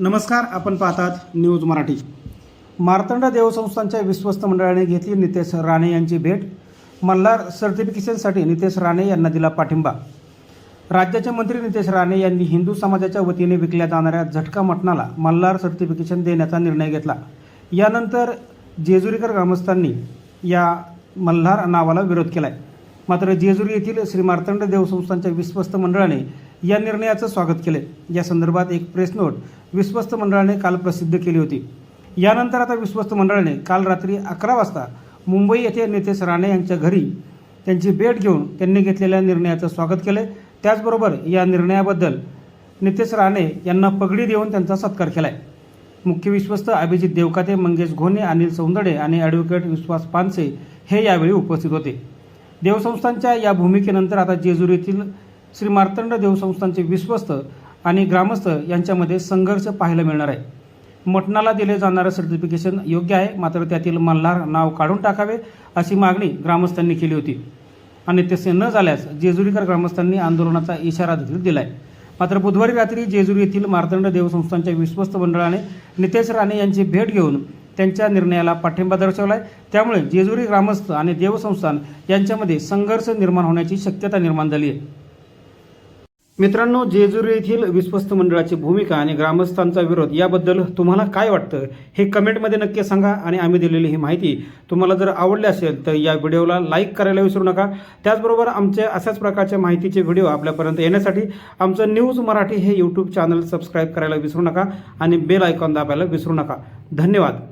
नमस्कार आपण पाहतात न्यूज मराठी. मार्तंड देवसंस्थांच्या विश्वस्त मंडळाने घेतली नितेश राणे यांची भेट. मल्हार सर्टिफिकेशनसाठी नितेश राणे यांना दिला पाठिंबा. राज्याचे मंत्री नितेश राणे यांनी हिंदू समाजाच्या वतीने विकल्या जाणाऱ्या झटका मटणाला मल्हार सर्टिफिकेशन देण्याचा निर्णय घेतला. यानंतर जेजुरीकर ग्रामस्थांनी या मल्हार नावाला विरोध केला आहे मात्र जेजुरी येथील श्री मार्तंड देवसंस्थांच्या विश्वस्त मंडळाने या निर्णयाचं स्वागत केले या संदर्भात एक प्रेस नोट विश्वस्त मंडळाने काल प्रसिद्ध केली होती. यानंतर आता विश्वस्त मंडळाने काल रात्री अकरा वाजता मुंबई येथे नितेश राणे यांच्या घरी त्यांची भेट घेऊन त्यांनी घेतलेल्या निर्णयाचं स्वागत केले त्याचबरोबर या निर्णयाबद्दल नितेश राणे यांना पगडी देऊन त्यांचा सत्कार केलाय. मुख्य विश्वस्त अभिजित देवकाते मंगेश घोणे अनिल सौंदडे आणि ॲडव्होकेट विश्वास पानसे हे यावेळी उपस्थित होते. देवसंस्थांच्या या भूमिकेनंतर आता जेजुरी येथील श्री मार्तंड देवसंस्थांचे विश्वस्त आणि ग्रामस्थ यांच्यामध्ये संघर्ष पाहायला मिळणार आहे. मटणाला दिले जाणारं सर्टिफिकेशन योग्य आहे मात्र त्यातील मल्हार नाव काढून टाकावे अशी मागणी ग्रामस्थांनी केली होती. आणि तसे न झाल्यास जेजुरीकर ग्रामस्थांनी आंदोलनाचा इशारा देखील दिला आहे मात्र बुधवारी रात्री जेजुरी येथील मार्तंड देवसंस्थांच्या विश्वस्त मंडळाने नितेश राणे यांची भेट घेऊन त्यांच्या निर्णयाला पाठिंबा दर्शवला आहे त्यामुळे जेजुरी ग्रामस्थ आणि देवसंस्थान यांच्यामध्ये संघर्ष निर्माण होण्याची शक्यता निर्माण झाली आहे. मित्रांनो जेजुरी येथील विश्वस्त मंडळाची भूमिका आणि ग्रामस्थांचा विरोध याबद्दल तुम्हाला काय वाटतं? हे कमेंटमध्ये नक्की सांगा आणि आम्ही दिलेली ही माहिती तुम्हाला जर आवडली असेल तर या व्हिडिओला लाईक करायला विसरू नका. त्याचबरोबर आमचे अशाच प्रकारच्या माहितीचे व्हिडिओ आपल्यापर्यंत येण्यासाठी आमचं न्यूज मराठी हे यूट्यूब चॅनल सबस्क्राईब करायला विसरू नका आणि बेल आयकॉन दाबायला विसरू नका. धन्यवाद.